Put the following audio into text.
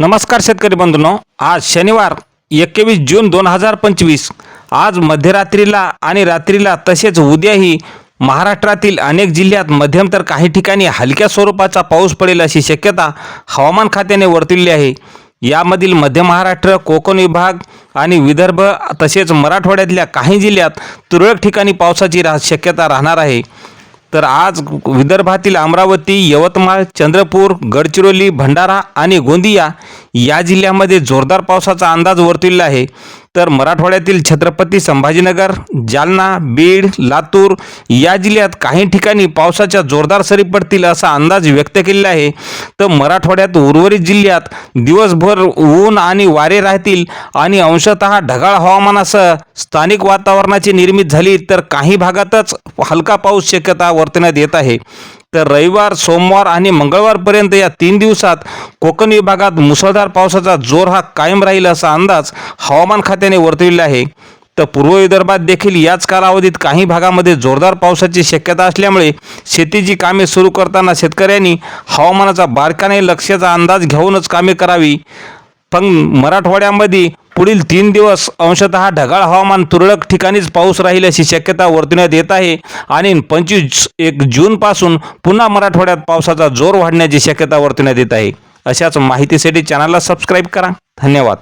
नमस्कार शेतकरी बंधूंनो. आज शनिवार एकवीस जून दोन हजार पंचवीस. आज मध्यरात्रीला आणि रात्रीला तसेच उद्याही महाराष्ट्रातील अनेक जिल्ह्यात मध्यम तर काही ठिकाणी हलक्या स्वरूपाचा पाऊस पडेल अशी शक्यता हवामान खात्याने वर्तवली आहे. यामधील मध्य महाराष्ट्र कोकण विभाग आणि विदर्भ तसेच मराठवाड्यातल्या काही जिल्ह्यात तुरळक ठिकाणी पावसाची रा शक्यता राहणार आहे. तर आज विदर्भातील अमरावती यवतमाळ चंद्रपूर गडचिरोली भंडारा आणि गोंदिया या जिल्ह्यामध्ये जोरदार पावसाचा अंदाज वर्तविला आहे. तर मराठवाड्यातील छत्रपती संभाजीनगर जालना बीड लातूर या जिल्ह्यात काही ठिकाणी पावसाच्या जोरदार सरी पडतील असा अंदाज व्यक्त केलेला आहे. तर मराठवाड्यात उर्वरित जिल्ह्यात दिवसभर ऊन आणि वारे राहतील आणि अंशतः ढगाळ हवामानासह स्थानिक वातावरणाची निर्मित झाली तर काही भागातच हलका पाऊस शक्यता वर्तवण्यात येत आहे. तर रविवार सोमवार आणि मंगळवारपर्यंत या तीन दिवसात कोकण विभागात मुसळधार पावसाचा जोर हा कायम राहील असा अंदाज हवामान खात्याने वर्तविला आहे. तर पूर्व विदर्भात देखील याच कालावधीत काही भागामध्ये जोरदार पावसाची शक्यता असल्यामुळे शेतीची कामे सुरू करताना शेतकऱ्यांनी हवामानाचा बारकाने लक्षाचा अंदाज घेऊनच कामे करावी. पण मराठवाड्यामध्ये पुढील तीन दिवस अंशतः ढगाळ हवामान तुरळक ठिकाणीच पाऊस राहील अशी शक्यता वर्तवण्यात येत आहे. आणि पंचवीस एक जूनपासून पुन्हा मराठवाड्यात पावसाचा जोर वाढण्याची शक्यता वर्तवण्यात येत आहे. अशाच माहितीसाठी चॅनलला सबस्क्राईब करा. धन्यवाद.